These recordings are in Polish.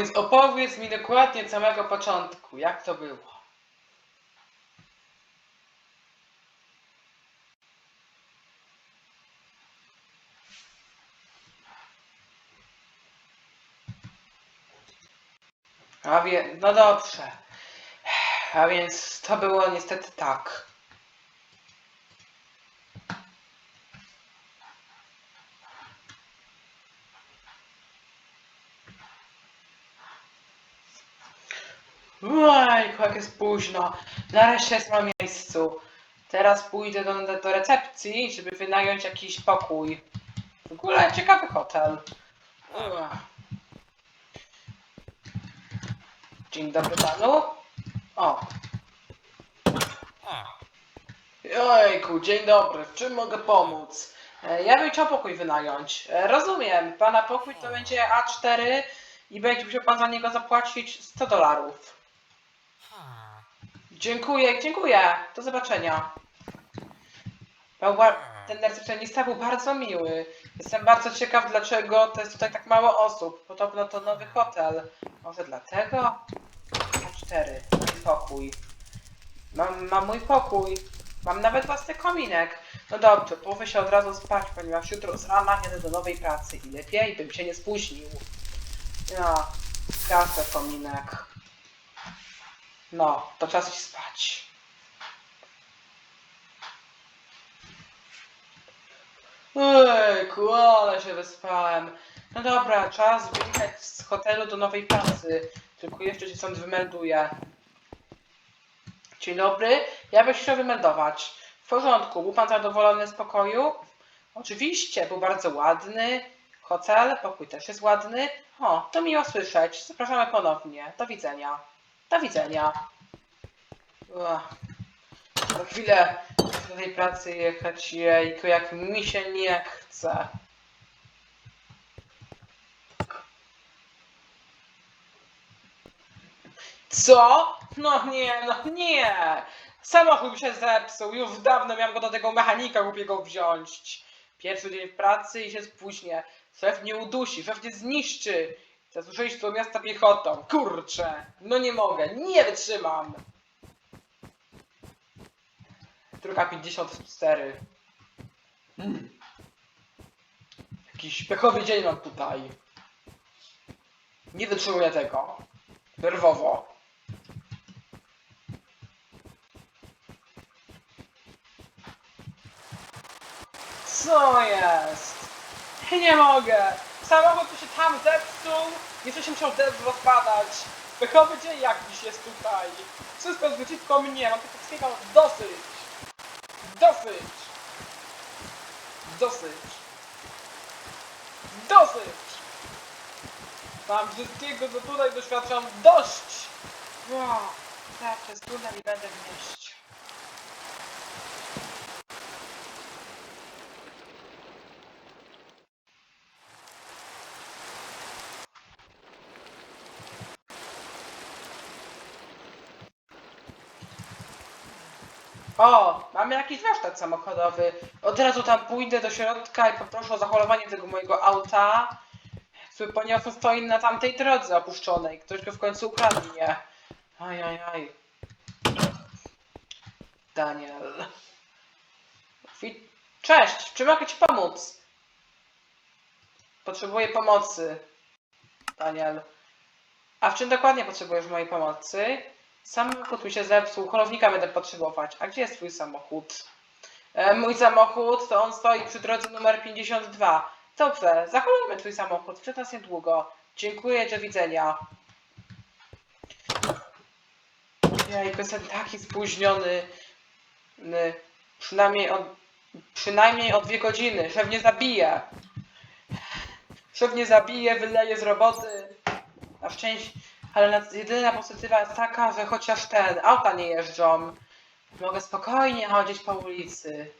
Więc opowiedz mi dokładnie od samego początku, jak to było. A więc, no dobrze. A więc to było niestety tak. Ojku, jak jest późno. Nareszcie jest na miejscu. Teraz pójdę do, do recepcji, żeby wynająć jakiś pokój. W ogóle ciekawy hotel. Dzień dobry panu. O. Ojku, dzień dobry. W czym mogę pomóc? E, Ja bym chciał pokój wynająć. E, Rozumiem. Pana pokój to będzie A4 i będzie musiał pan za niego zapłacić 100 dolarów. Dziękuję, dziękuję. Do zobaczenia. Ten recepcjonista był bardzo miły. Jestem bardzo ciekaw, dlaczego to jest tutaj tak mało osób. Podobno to nowy hotel. Może dlatego? A4. Mój pokój. Mam, mam mój pokój. Mam nawet własny kominek. No dobrze, połowy się od razu spać, ponieważ jutro z rana jadę do nowej pracy i lepiej bym się nie spóźnił. No, gaszę kominek. No, to czas iść spać. Ojku, ale się wyspałem. No dobra, czas wyjechać z hotelu do nowej pracy. Tylko jeszcze się stąd wymelduję. Dzień dobry, ja bym się chciał wymeldować. W porządku, był pan zadowolony z pokoju? Oczywiście, był bardzo ładny. Hotel, pokój też jest ładny. O, to miło słyszeć. Zapraszamy ponownie. Do widzenia. Do widzenia. Ua. Za chwilę do tej pracy jechać, jejku, jak mi się nie chce. Co? No nie, no nie! Samochód się zepsuł, już dawno miałem go do tego mechanika głupiego wziąć. Pierwszy dzień w pracy i się spóźnię. Szef nie udusi, szef nie zniszczy. Iść do miasta piechotą. Kurczę, no nie mogę, nie wytrzymam. Druga 54. Mm. Jakiś pechowy dzień mam tutaj. Nie wytrzymuję tego. Nerwowo. Co jest? Nie mogę. Samochód mi się tam zepsuł. Jeszcze się musiał rozpadać. Pechowy dzień jakiś jest tutaj. Wszystko jest przeciwko mnie. Mam tego wszystkiego dosyć. Dosyć. Dosyć. Dosyć. Mam wszystkiego, co tutaj doświadczam dość. Wow. Przez tunel i będę w. O, mamy jakiś warsztat samochodowy. Od razu tam pójdę do środka i poproszę o zaholowanie tego mojego auta, który- ponieważ on stoi na tamtej drodze opuszczonej. Ktoś go w końcu ukradnie. Aj, aj, aj. Daniel. Cześć, czy mogę ci pomóc? Potrzebuję pomocy. Daniel. A w czym dokładnie potrzebujesz mojej pomocy? Samochód mi się zepsuł, holownika będę potrzebować. A gdzie jest twój samochód? E, mój samochód to on stoi przy drodze numer 52. Dobrze, zaholujmy twój samochód. Przed nas niedługo. Dziękuję, do widzenia. Jejku, jestem taki spóźniony. Ny, Przynajmniej od, przynajmniej o dwie godziny. Szef nie zabije. Szef nie zabije, wyleje z roboty. Na szczęście. Ale na- jedyna pozytywa jest taka, że chociaż ten, auta nie jeżdżą. Mogę spokojnie chodzić po ulicy.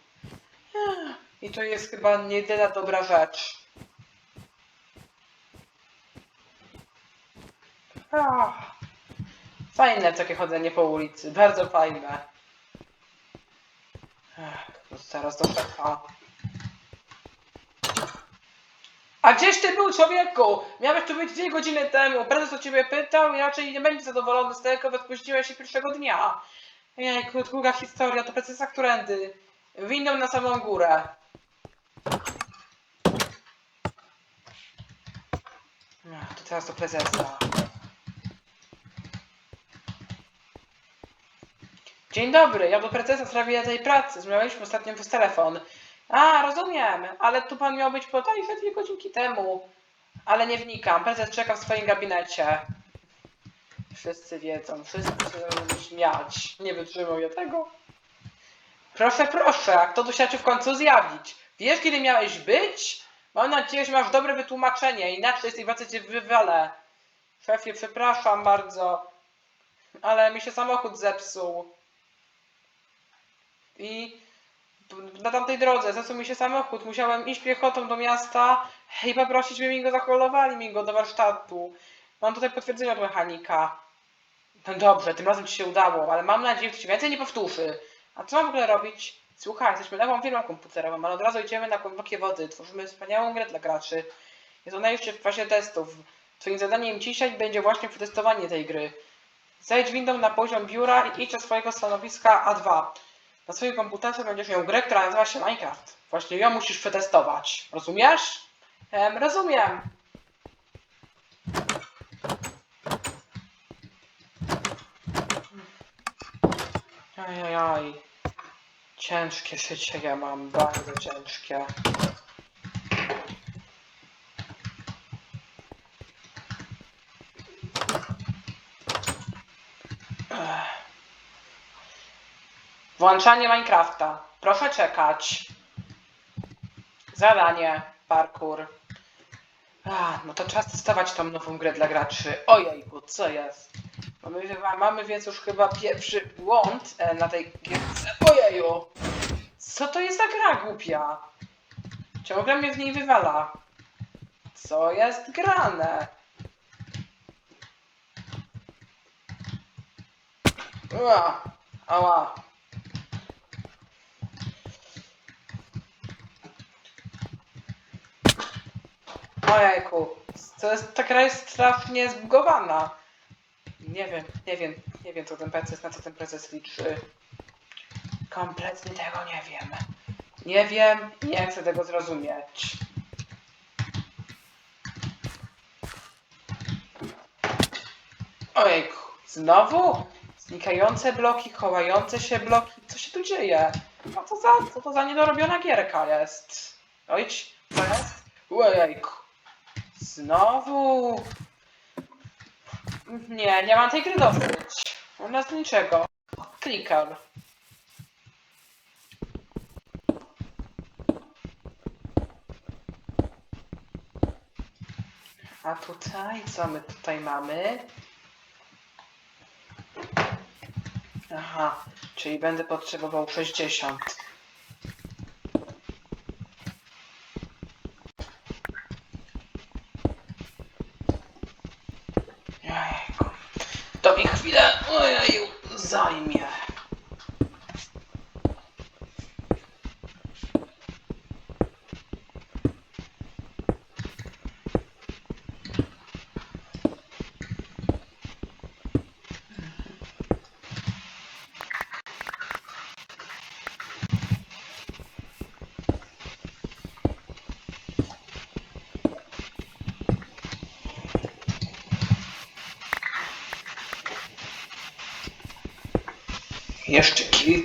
I to jest chyba jedyna dobra rzecz. Fajne takie chodzenie po ulicy, bardzo fajne. Ech, Zaraz do szefa. A gdzieś ty był człowieku? Miałeś tu być dwie godziny temu. Prezes o ciebie pytał i raczej nie będzie zadowolony z tego, bo odpuściłeś się pierwszego dnia. Jejku, długa historia, to prezesa którędy? Windą na samą górę. Ach, to teraz do prezesa. Dzień dobry, ja do prezesa w tej pracy. Rozmawialiśmy ostatnio przez telefon. A, rozumiem, ale tu pan miał być bodajże dwie godzinki temu. Ale nie wnikam, prezes czeka w swoim gabinecie. Wszyscy wiedzą, wszyscy śmiać. Nie wytrzymuję tego. Proszę, proszę, a kto tu się w końcu zjawić? Wiesz, kiedy miałeś być? Mam nadzieję, że masz dobre wytłumaczenie, inaczej z tej pracy cię wywalę. Szefie, przepraszam bardzo, ale mi się samochód zepsuł. I na tamtej drodze zepsuł mi się samochód. Musiałem iść piechotą do miasta i poprosić, by mi go zaholowali mi go do warsztatu. Mam tutaj potwierdzenie od mechanika. No dobrze, tym razem ci się udało, ale mam nadzieję, że się więcej nie powtórzy. A co mam w ogóle robić? Słuchaj, jesteśmy nową firmą komputerową, ale od razu idziemy na głębokie wody. Tworzymy wspaniałą grę dla graczy. Jest ona jeszcze w fazie testów. Twoim zadaniem dzisiaj będzie właśnie przetestowanie tej gry. Zejdź windą na poziom biura i idź do swojego stanowiska A2. Na swoim komputerze będziesz miał grę, która nazywa się Minecraft. Właśnie ją musisz przetestować. Rozumiesz? Em, rozumiem. Ajajaj. Ciężkie życie ja mam, bardzo ciężkie. Włączanie Minecrafta. Proszę czekać. Zadanie. Parkour. No to czas testować tą nową grę dla graczy. Ojejku, co jest? Mamy, mamy więc już chyba pierwszy błąd e, na tej gierce. Ojeju! Co to jest za gra głupia? Ciągle mnie w niej wywala. Co jest grane? Ua, ała. Ojejku, to jest, ta gra jest strasznie zbugowana. Nie wiem, nie wiem, nie wiem co ten proces, na co ten proces liczy. Kompletnie tego nie wiem. Nie wiem i nie chcę tego zrozumieć. Ojejku, znowu? Znikające bloki, chowające się bloki. Co się tu dzieje? Co to za, co to za niedorobiona gierka jest? Ojdź, co jest? Ojejku. Znowu? Nie, nie mam tej gry dosyć. Ona z niczego. Klikam. A tutaj, co my tutaj mamy? Aha, czyli będę potrzebował 60. Jajku. To mi chwilę, ojeju, zajmie.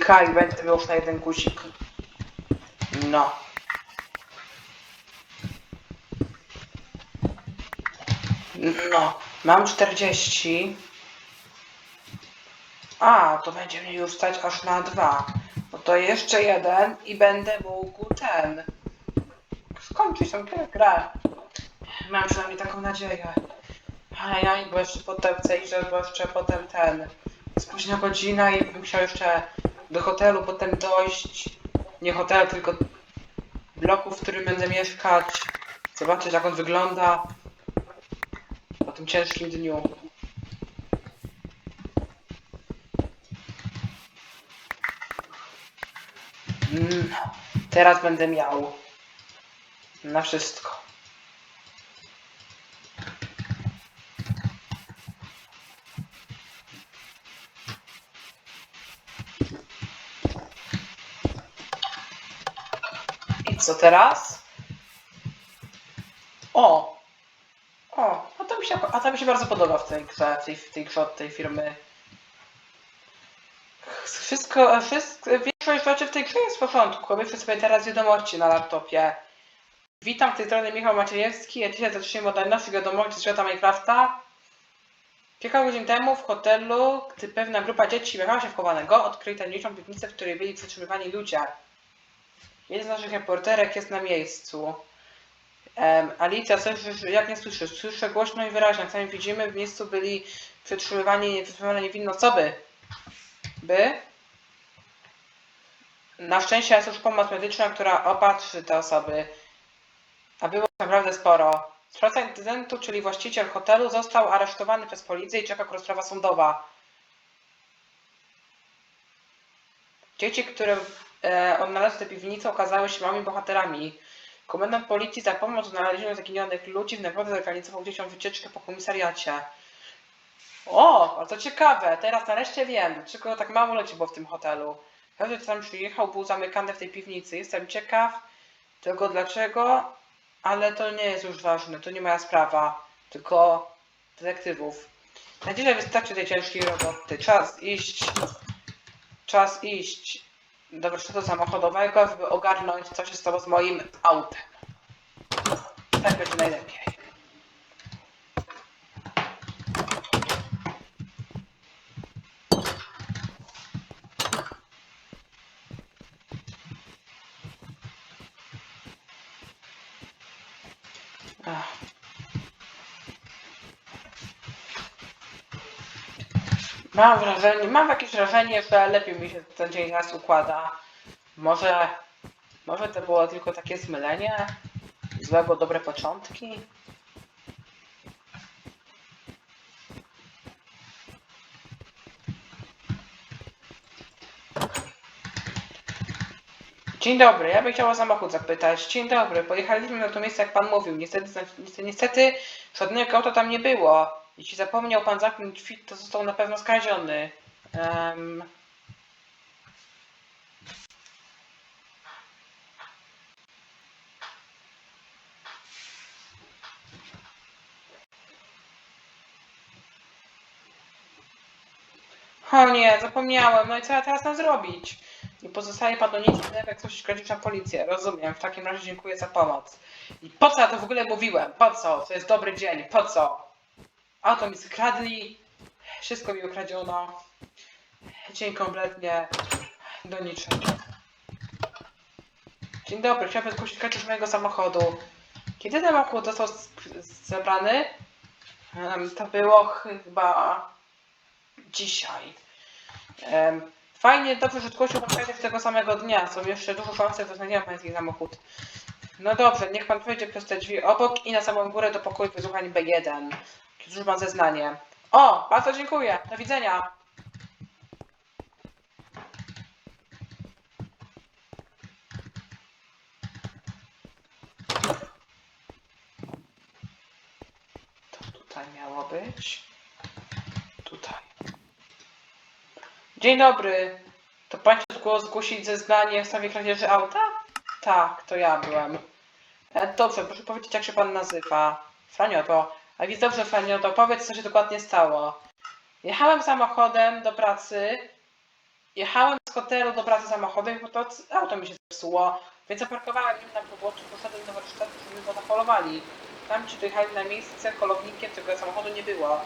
Kilka i będę miał już na jeden guzik. No. No, mam 40. A, to będzie mnie już stać aż na dwa. No to jeszcze jeden i będę mógł ten. Skończyć tą grę-. Mam przynajmniej taką nadzieję. Ajaj, bo jeszcze potem chcę iść, bo jeszcze potem ten. Jest późna godzina i bym chciał jeszcze do hotelu, potem dojść, nie hotelu, tylko bloku, w którym będę mieszkać, zobaczyć jak on wygląda po tym ciężkim dniu. Mm, teraz będę miał na wszystko. Co teraz? O! O, a to mi się, a to mi się bardzo podoba w tej grze, w tej, w tej grze od tej firmy. Wszystko, wszystko, większość rzeczy w tej grze jest w porządku. Obejrzę sobie teraz wiadomości na laptopie. Witam, z tej strony Michał Maciejewski. Ja dzisiaj zaczniemy od najnowszych wiadomości z świata Minecrafta. Kilka godzin temu w hotelu, gdy pewna grupa dzieci wjechała się wchowanego, odkryli tajemniczą piwnicę, w której byli przetrzymywani ludzie. Jeden z naszych reporterek jest na miejscu. Um, Alicja, coś, jak nie słyszysz? Słyszę głośno i wyraźnie. Jak sami widzimy, w miejscu byli przetrzymywani, przetrzymywane niewinne osoby. By? Na szczęście jest już pomoc medyczna, która opatrzy te osoby. A było naprawdę sporo. Sprawca incydentu, czyli właściciel hotelu, został aresztowany przez policję i czeka rozprawa sądowa. Dzieci, które e, odnalazły tę piwnicę, okazały się małymi bohaterami. Komendant policji za pomoc w zaginionych ludzi w nagrodę zorganizował dzieciom wycieczkę po komisariacie. O, bardzo ciekawe. Teraz nareszcie wiem, dlaczego tak mało ludzi było w tym hotelu. Każdy, kto tam przyjechał, był zamykany w tej piwnicy. Jestem ciekaw tego dlaczego, ale to nie jest już ważne. To nie moja sprawa, tylko detektywów. Na dzisiaj wystarczy tej ciężkiej roboty. Czas iść. Czas iść do warsztatu samochodowego, żeby ogarnąć, co się stało z moim autem. Tak będzie najlepiej. Ach. Mam wrażenie, mam jakieś wrażenie, że lepiej mi się ten dzień raz układa. Może, może to było tylko takie zmylenie? Złego, dobre początki? Dzień dobry, ja bym chciała samochód zapytać. Dzień dobry, pojechaliśmy na to miejsce, jak pan mówił. Niestety, niestety, niestety żadnego tam nie było. Jeśli zapomniał pan zamknąć drzwi, to został na pewno skradziony. Em, O nie, zapomniałem. No i co ja teraz mam zrobić? Nie pozostaje panu nic innego, jak coś skarżyć na policję. Rozumiem. W takim razie dziękuję za pomoc. I po co ja to w ogóle mówiłem? Po co? To jest dobry dzień. Po co? Auto mi skradli. Wszystko mi ukradziono. Dzień kompletnie do niczego. Dzień dobry, chciałbym zgłosić kradzież mojego samochodu. Kiedy samochód został zebrany? To było chyba dzisiaj. Fajnie, dobrze, że zgłosił pan kradzież tego samego dnia. Są jeszcze dużo szans, że znajdziemy pański samochód. No dobrze, niech pan wejdzie przez te drzwi obok i na samą górę do pokoju wysłuchań B1. Już mam zeznanie. O, bardzo dziękuję. Do widzenia. To tutaj miało być. Tutaj. Dzień dobry. To pan chciał zgło- zgłosić zeznanie w sprawie kradzieży auta? Tak, to ja byłem. E, dobrze, proszę powiedzieć, jak się pan nazywa. Franioto. A więc dobrze, Franioto, powiedz, co się dokładnie stało. Jechałem samochodem do pracy. Jechałem z hotelu do pracy samochodem, bo to auto mi się zepsuło. Więc zaparkowałem im na poboczu, poszedłem do warsztatu, żeby go zapolowali. Tam ci dojechali na miejsce kolownikiem, tego samochodu nie było.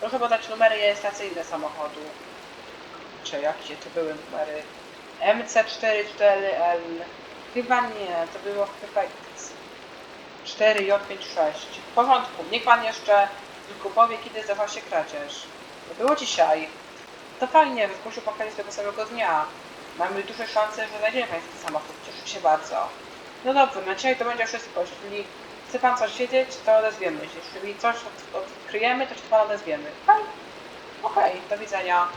Proszę podać numery rejestracyjne samochodu. Czy jakie to były numery? MC44L. Chyba nie, to było chyba X. 4J56. W porządku, niech pan jeszcze tylko powie, kiedy zdarza się kradzież. To było dzisiaj. To fajnie, zgłosił pan kradzież tego samego dnia. Mamy duże szanse, że znajdziemy pański samochód. Cieszę się bardzo. No dobrze, na dzisiaj to będzie wszystko. Jeśli chce pan coś wiedzieć, to odezwiemy się. Jeśli coś od- odkryjemy, to się pan odezwiemy. Okej, do widzenia.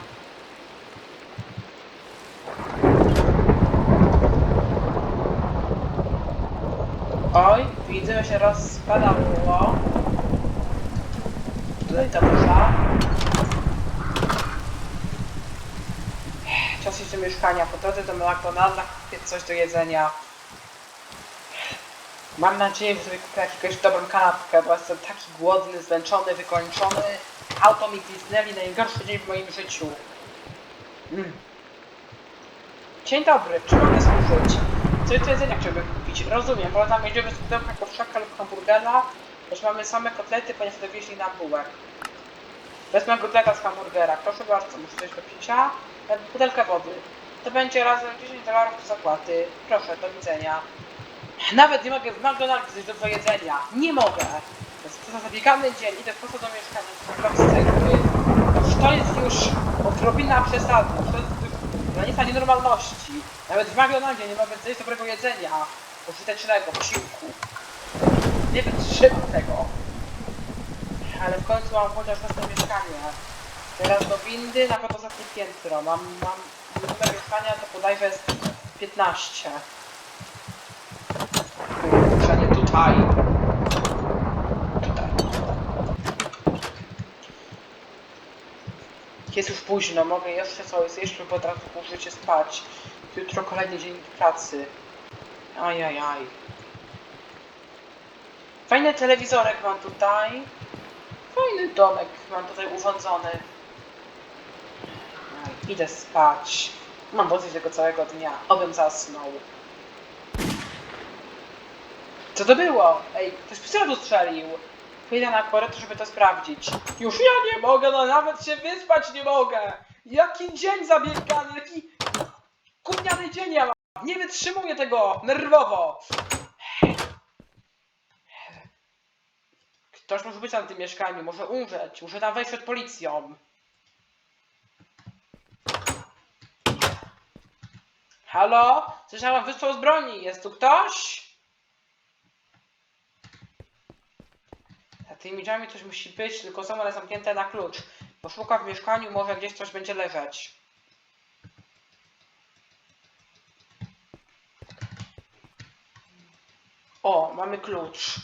Oj, widzę, się rozpadało. Tutaj ta burza. Czas do mieszkania. Po drodze do McDonalda kupię coś do jedzenia. Mam nadzieję, że sobie kupię jakąś dobrą kanapkę, bo jestem taki głodny, zmęczony, wykończony. Auto mi gwizdnęli, najgorszy dzień w moim życiu. Mm. Dzień dobry, czy mogę służyć? Co do jedzenia chciałbym kupić? Rozumiem, bo tam jedziemy z pudełka kurczaka lub hamburgera, już mamy same kotlety, ponieważ dowieźli nam bułek. Wezmę kotleta z hamburgera, proszę bardzo, muszę coś do picia, e, butelkę wody. To będzie razem 10 dolarów do zapłaty. Proszę, do widzenia. Nawet nie mogę w McDonald's zjeść do jedzenia. Nie mogę. To jest zabiegany dzień, idę prosto do mieszkania, to jest już odrobina przesady, to jest granica nienormalności. Nawet w McDonaldzie nie mogę zjeść dobrego jedzenia użytecznego, posiłku. Nie wytrzymam tego. Ale w końcu mam chociaż własne mieszkanie. Teraz do windy, nawet ostatnie piętro. Mam, mam numer mieszkania, to bodajże jest 15. Kurczę, nie tutaj. Tutaj. Jest już późno, mogę jeszcze coś zjeść razu położyć się spać. Jutro kolejny dzień pracy. Ajajaj. Fajny telewizorek mam tutaj. Fajny domek mam tutaj urządzony. Aj, idę spać. Mam dosyć tego całego dnia. Obym zasnął. Co to było? Ej, ktoś pistolet strzelił. Pójdę na korytarz, żeby to sprawdzić. Już ja nie mogę, no nawet się wyspać nie mogę. Jaki dzień zabiegany, jaki gówniany dzień ja mam. Nie wytrzymuję tego nerwowo. Ktoś może być na tym mieszkaniu, może umrzeć, muszę tam wejść przed policją. Halo? Słyszałam wystrzał z broni. Jest tu ktoś? Za tymi drzwiami coś musi być, tylko są one zamknięte na klucz. Poszukam w mieszkaniu, może gdzieś coś będzie leżeć. O, mamy klucz.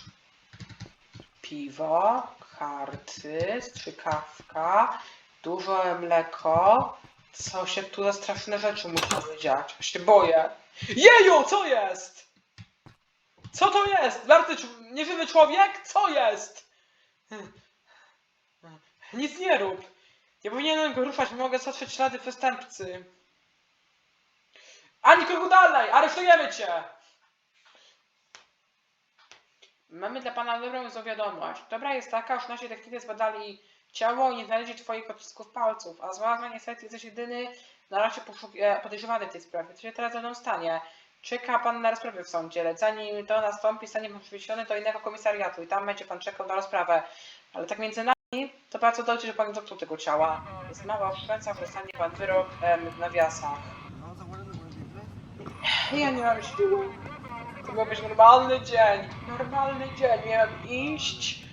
Piwo, karty, strzykawka, duże mleko. Co się tu za straszne rzeczy musiały dziać? Ja się boję. Jeju, co jest? Co to jest? Marty, nieżywy człowiek? Co jest? Nic nie rób. Nie powinienem go ruszać, mogę zatrzeć ślady przestępcy. Ani kroku dalej! Aresztujemy cię! Mamy dla pana dobrą złą wiadomość. Dobra jest taka, że nasi technicy zbadali ciało i nie znaleźli twoich odcisków palców, a zła, że niestety jesteś jedyny na razie e, podejrzewany w tej sprawie. Co się teraz ze mną stanie? Czeka pan na rozprawę w sądzie, lecz zanim to nastąpi, stanie pan przewieziony do innego komisariatu i tam będzie pan czekał na rozprawę. Ale tak między nami, to bardzo dobrze, że pan dotknął tego ciała. Jest mała szansa, że dostanie pan wyrok em, w nawiasach. Ja nie mam siły. To miał być normalny dzień. Normalny dzień. Miałem iść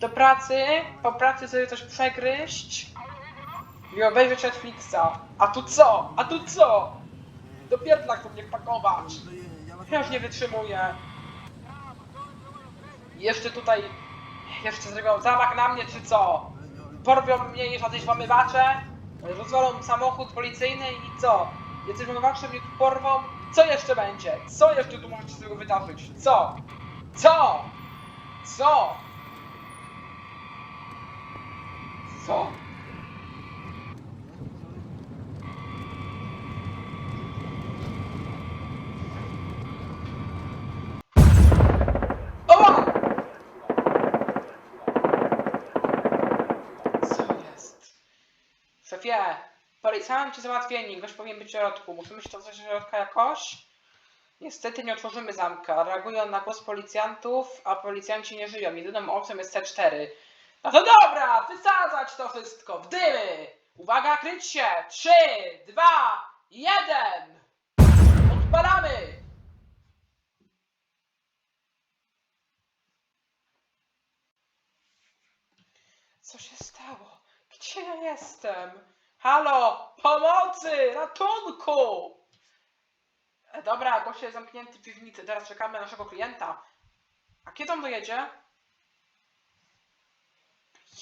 do pracy, po pracy sobie coś przegryźć i obejrzeć Netflixa. A tu co? A tu co? Do pierdla mnie pakować. Ja już nie wytrzymuję. Jeszcze tutaj... Jeszcze zrobią zamach na mnie, czy co? Porwią mnie i jacyś włamywacze? Rozwalą samochód policyjny i co? Jacyś włamywacze mnie tu porwą? Co jeszcze będzie? Co jeszcze tu może się z tego wydarzyć? Co? Co? Co? Co? O! Co jest? Szefie, policjanci załatwieni, gość powinien być w środku. Musimy się dostać do środka jakoś? Niestety nie otworzymy zamka. Reagują na głos policjantów, a policjanci nie żyją. Jedyną opcją jest C4. No to dobra, wysadzać to wszystko w dymy! Uwaga, kryć się! 3, 2, 1! Odpalamy! Co się stało? Gdzie ja jestem? Halo! Pomocy! Ratunku! E, Dobra, gość jest zamknięty w piwnicy. Teraz czekamy na naszego klienta. A kiedy on dojedzie?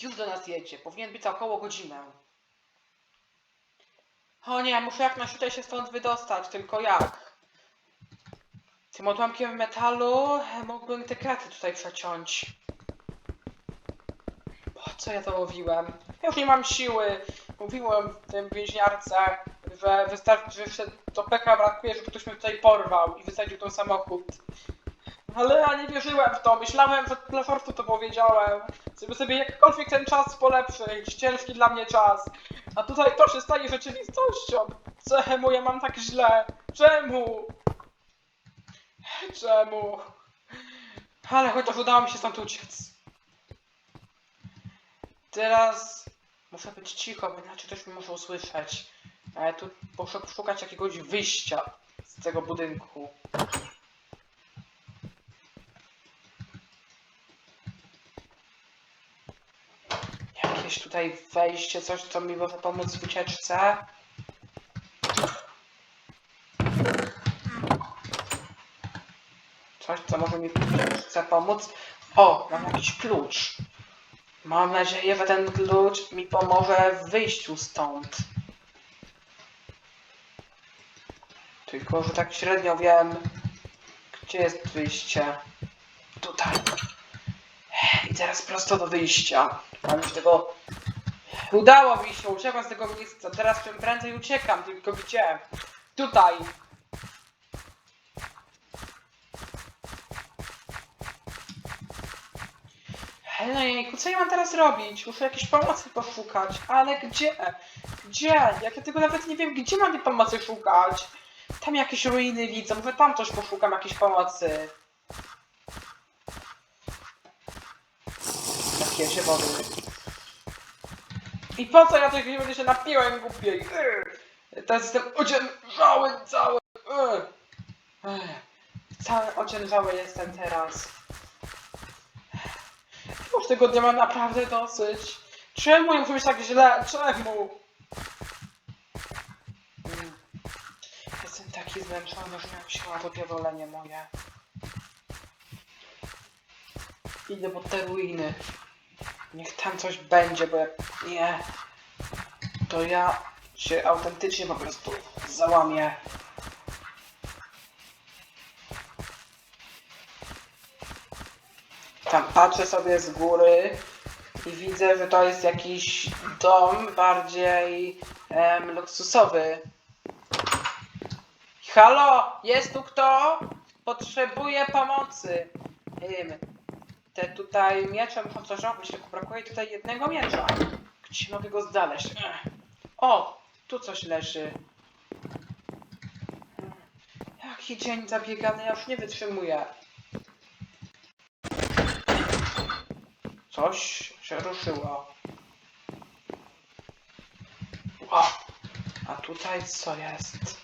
Już do nas jedzie. Powinien być za około godzinę. O nie, muszę jak najszybciej się stąd wydostać. Tylko jak? Tym odłamkiem metalu e, mógłbym te kraty tutaj przeciąć. Po co ja to mówiłem? Ja już nie mam siły. Mówiłem w tym więźniarce, że wystarczy, że do peka brakuje, żeby ktoś mnie tutaj porwał i wysadził ten samochód. Ale ja nie wierzyłem w to. Myślałem, że dla żartu to powiedziałem. Żeby sobie jakkolwiek ten czas polepszyć. Ciężki dla mnie czas. A tutaj to się staje rzeczywistością. Czemu ja mam tak źle? Czemu? Czemu? Ale chociaż udało mi się stąd uciec. Teraz muszę być cicho, bo inaczej ktoś mnie może usłyszeć. Ale tu muszę szukać jakiegoś wyjścia z tego budynku. Jakieś tutaj wejście, coś co mi może pomóc w ucieczce. Coś, co może mi w ucieczce pomóc. O, mam jakiś klucz. Mam nadzieję, że ten klucz mi pomoże w wyjściu stąd. Tylko, że tak średnio wiem, gdzie jest wyjście. Tutaj. I teraz prosto do wyjścia. Mam już tego... Udało mi się, uciekłem z tego miejsca. Teraz czym prędzej uciekam, tylko gdzie? Tutaj. Hejku, co ja mam teraz robić? Muszę jakiejś pomocy poszukać, ale gdzie? Gdzie? Jak ja tego nawet nie wiem, gdzie mam tej pomocy szukać? Tam jakieś ruiny widzę, może tam coś poszukam, jakiejś pomocy. Takie się wody. I po co ja tej chwili będę się napiłem głupiej? Teraz jestem ociężały cały. Yy. Cały ociężały jestem teraz. Już tego dnia mam naprawdę dosyć. Czemu ja muszę być tak źle? Czemu? Jestem taki zmęczony, że mam siła to pierdolenie moje. Idę pod te ruiny. Niech tam coś będzie, bo jak nie, to ja się autentycznie po prostu załamię. Tam patrzę sobie z góry i widzę, że to jest jakiś dom bardziej em, luksusowy. Halo, jest tu kto? Potrzebuję pomocy. Ym, te tutaj miecze muszą coś robić, tylko brakuje tutaj jednego miecza. Gdzie mogę go znaleźć? O, tu coś leży. Jaki dzień zabiegany, ja już nie wytrzymuję. Coś się ruszyło. A tutaj co jest?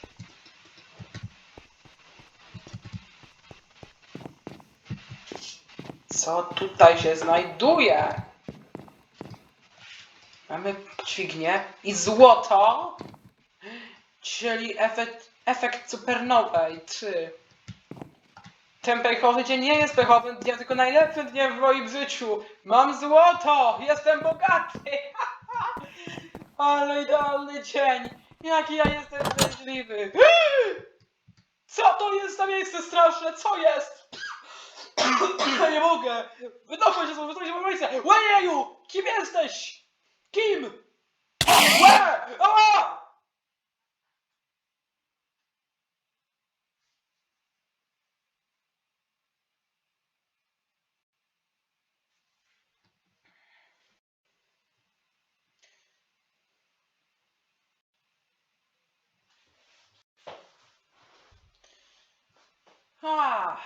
Co tutaj się znajduje? Mamy dźwignię i złoto, czyli efekt, efekt supernowej 3. Ten pechowy dzień nie jest pechowym dniem, tylko najlepszym dniem w moim życiu. Mam złoto! Jestem bogaty! Ale idealny dzień! Jaki ja jestem szczęśliwy! Co to jest za miejsce straszne? Co jest? Ja nie mogę! Wynoszę się stąd, się po miejsce! Łajeju! Kim jesteś? Kim? Łe! Ała! A,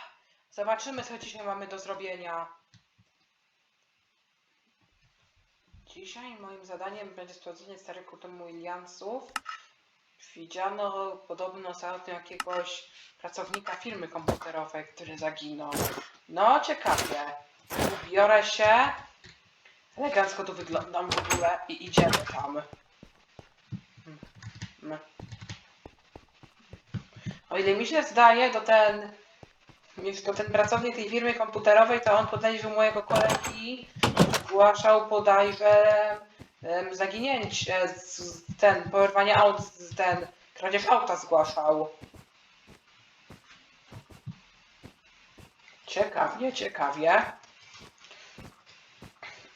zobaczymy, co dzisiaj mamy do zrobienia. Dzisiaj moim zadaniem będzie sprawdzenie starych kutum Williamsów. Widziano podobno ostatnio jakiegoś pracownika firmy komputerowej, który zaginął. No, ciekawie. Ubiorę się. Elegancko tu wyglądam w ogóle i idziemy tam. Hmm. O ile mi się zdaje, to ten, to ten pracownik tej firmy komputerowej, to on podejrzył mojego kolegi, zgłaszał podajże em, zaginięcie, z, ten, porwanie aut, z- ten, kradzież auta zgłaszał. Ciekawie, ciekawie.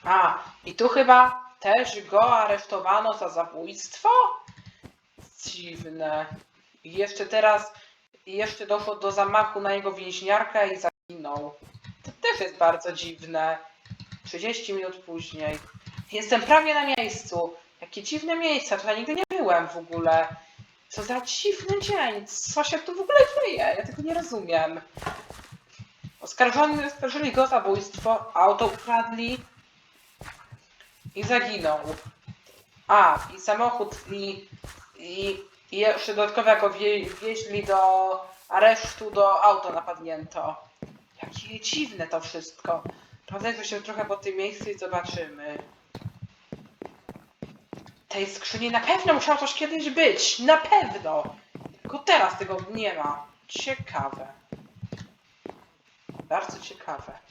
A, i tu chyba też go aresztowano za zabójstwo? Dziwne. I jeszcze teraz, i jeszcze doszło do zamachu na jego więźniarkę i zaginął. To też jest bardzo dziwne. 30 minut później. Jestem prawie na miejscu. Jakie dziwne miejsca, tutaj nigdy nie byłem w ogóle. Co za dziwny dzień. Co się tu w ogóle dzieje? Ja tego nie rozumiem. Oskarżony oskarżyli go o zabójstwo, auto ukradli i zaginął. A, i samochód i, i, i jeszcze dodatkowo jako wie, wieźli do aresztu, do auto napadnięto. Jakie dziwne to wszystko. Rozejrzę się trochę po tym miejscu i zobaczymy. Tej skrzyni na pewno musiało coś kiedyś być. Na pewno. Tylko teraz tego nie ma. Ciekawe. Bardzo ciekawe.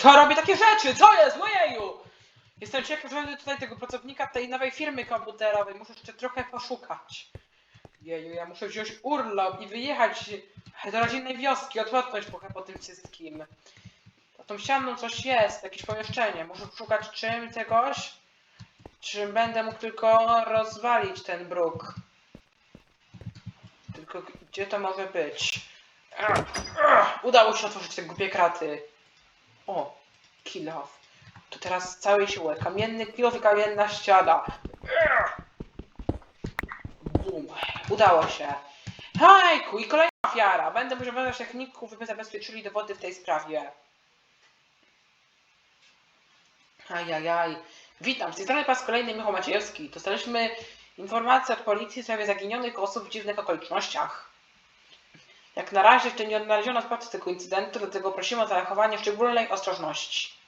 Kto robi takie rzeczy? Co jest? Ojeju! Jestem ciekaw, że tutaj tego pracownika tej nowej firmy komputerowej. Muszę jeszcze trochę poszukać. Jeju, ja muszę wziąć urlop i wyjechać do rodzinnej wioski, odpocząć trochę po tym wszystkim. Za tą ścianą coś jest, jakieś pomieszczenie. Muszę szukać czym czegoś, czym będę mógł tylko rozwalić ten bruk. Tylko gdzie to może być? Udało się otworzyć te głupie kraty. O, off. To teraz całej siły. Kamienny kill off i kamienna ściana. Bum. Udało się. Hajku, i kolejna ofiara. Będę musiał wybrać techników, żeby zabezpieczyli dowody w tej sprawie. Ajajaj. Witam, z tej strony raz kolejny Michał Maciejewski. Dostaliśmy informację od policji w sprawie zaginionych osób w dziwnych okolicznościach. Jak na razie jeszcze nie odnaleziono sprawcy tego incydentu, dlatego prosimy o zachowanie szczególnej ostrożności.